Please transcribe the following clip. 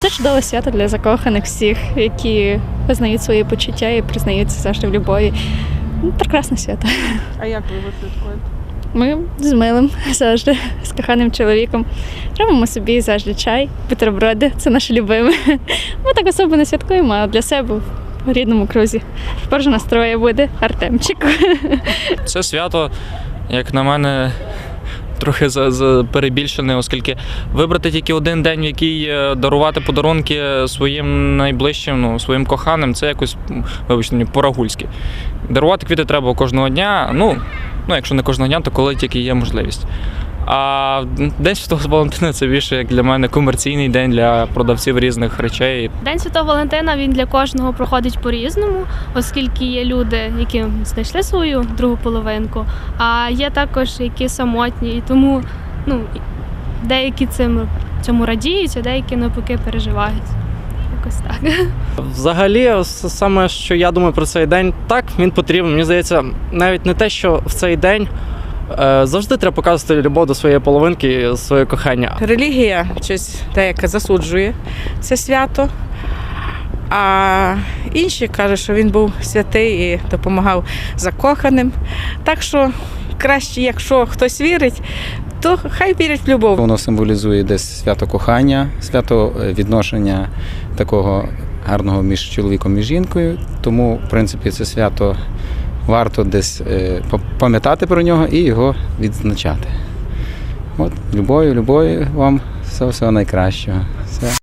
Це чудове свято для закоханих всіх, які визнають свої почуття і признаються завжди в любові. Ну, Прекрасне свято. А як ви його святкуєте? Ми з милим завжди, з коханим чоловіком. Робимо собі завжди чай, бутерброди. Це наше любиме. Ми так особо не святкуємо, а для себе в рідному крузі. Тепер же настроє буде Артемчик. Це свято, як на мене, трохи за, за перебільшене, оскільки вибрати тільки один день, в який е, дарувати подарунки своїм найближчим, ну, своїм коханим, це якось, вибачте, мені, порагульськи. Дарувати квіти треба кожного дня. Ну, ну, якщо не кожного дня, то коли тільки є можливість. А День Святого Валентина це більше як для мене комерційний день для продавців різних речей. День Святого Валентина він для кожного проходить по-різному, оскільки є люди, які знайшли свою другу половинку, а є також які самотні, і тому ну, деякі цим цьому радіють, а деякі навпаки переживають. Якось так. Взагалі, саме що я думаю про цей день, так він потрібен. Мені здається, навіть не те, що в цей день завжди треба показувати любов до своєї половинки, своє кохання. Релігія щось деяка засуджує це свято. А інші кажуть, що він був святий і допомагав закоханим. Так що краще, якщо хтось вірить, то хай вірить в любов. Воно символізує десь свято кохання, свято е, відношення такого гарного між чоловіком і жінкою. Тому, в принципі, це свято варто десь е, пам'ятати про нього і його відзначати. От, любові, любові вам, всього всього найкращого. Все.